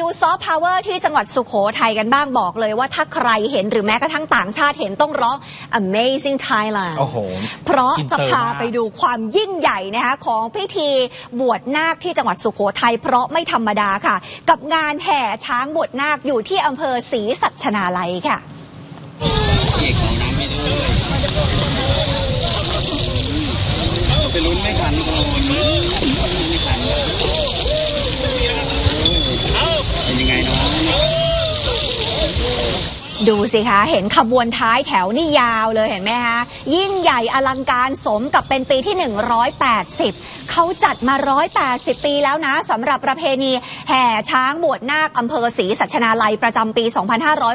ดูซอฟต์พาวเวอร์ที่จังหวัดสุขโขทัยกันบ้างบอกเลยว่าถ้าใครเห็นหรือแม้กระทั่งต่างชาติเห็นต้องร้อง Amazing Thailand โอ้โหเพราะอินเตจะอร์พามากไปดูความยิ่งใหญ่นะคะของพิธีบวชนาคที่จังหวัดสุโขทัยเพราะไม่ธรรมดาค่ะ กับงานแห่ช้างบวชนาคอยู่ที่อำเภอศรีสัชนาลัยค่ะพี่เอกของน้ำให้ด้วยเราไปลุ้นไม่ทันก่อนไม่ทันเป็นยังไงน้อง ดูสิคะ เห็นขบวนท้ายแถวนี่ยาวเลยเห็นไหมคะ ยิ่งใหญ่อลังการสมกับเป็นปีที่ 180 เขาจัดมา 180 ปีแล้วนะสำหรับประเพณีแห่ช้างบวชนาคอำเภอศรีสัชนาลัยประจำปี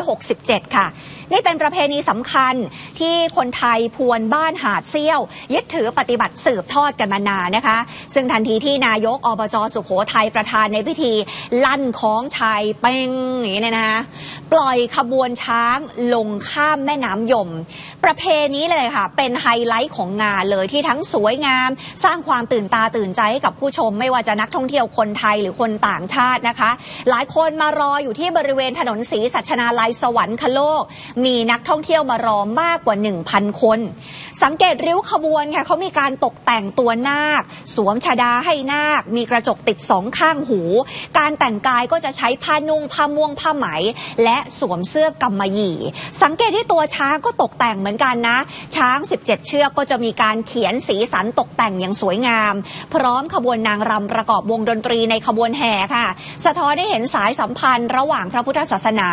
2567 ค่ะนี่เป็นประเพณีสำคัญที่คนไทยพวนบ้านหาดเซี่ยว ยึดถือปฏิบัติสืบทอดกันมานานนะคะ ซึ่งทันทีที่นายกอบจสุขโขทัยประธานในพิธี ลั่นของชัยเป้งอย่างนี้เนี่ยนะคะปล่อยขบวนช้างลงข้ามแม่น้ำยม ประเพณีเลยค่ะ เป็นไฮไลท์ของงานเลยที่ทั้งสวยงาม สร้างความตื่นตาตื่นใจให้กับผู้ชม ไม่ว่าจะนักท่องเที่ยวคนไทยหรือคนต่างชาตินะคะ หลายคนมารออยู่ที่บริเวณถนนศรีสัชนาลัยสวรรคโลก มีนักท่องเที่ยวมารอมากกว่า 1,000 คน สังเกตริ้วขบวนค่ะเขามีการตกแต่งตัวนาค สวมชดาให้นาค มีกระจกติดสองข้างหู การแต่งกายก็จะใช้ผ้านุ่งผ้าม่วงผ้าไหม และสวมเสื้อกำมะหยี่ สังเกตที่ตัวช้างก็ตกแต่งเหมือนกันนะ ช้าง 17 เชือกก็จะมีการเขียนสีสันตกแต่งอย่างสวยงาม พร้อมขบวนนางรำประกอบวงดนตรีในขบวนแห่ค่ะ สะท้อนได้เห็นสายสัมพันธ์ระหว่างพระพุทธศาสนา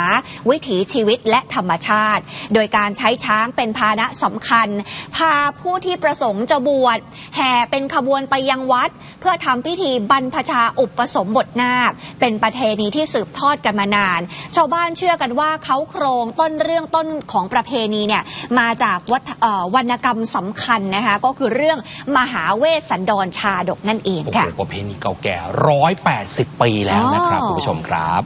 วิถีชีวิตและธรรมชาติ โดยการใช้ช้างเป็นพาหนะสำคัญ พาผู้ที่ประสงค์จะบวชแห่เป็นขบวนไปยังวัด เพื่อทำพิธีบรรพชาอุปสมบทนาค เป็นประเพณีที่สืบทอดกันมานาน ชาวบ้านเชื่อกันว่าเขาโครงต้นเรื่องต้นของประเพณีเนี่ยมาจากวัฒเอ่อวรรณกรรมสำคัญนะคะก็คือเรื่องมหาเวสสันดรชาดกนั่นเองโอ้โหค่ะประเพณีเก่าแก่ร้อยแปดสิบปีแล้วนะครับอ๋อคุณผู้ชมครับ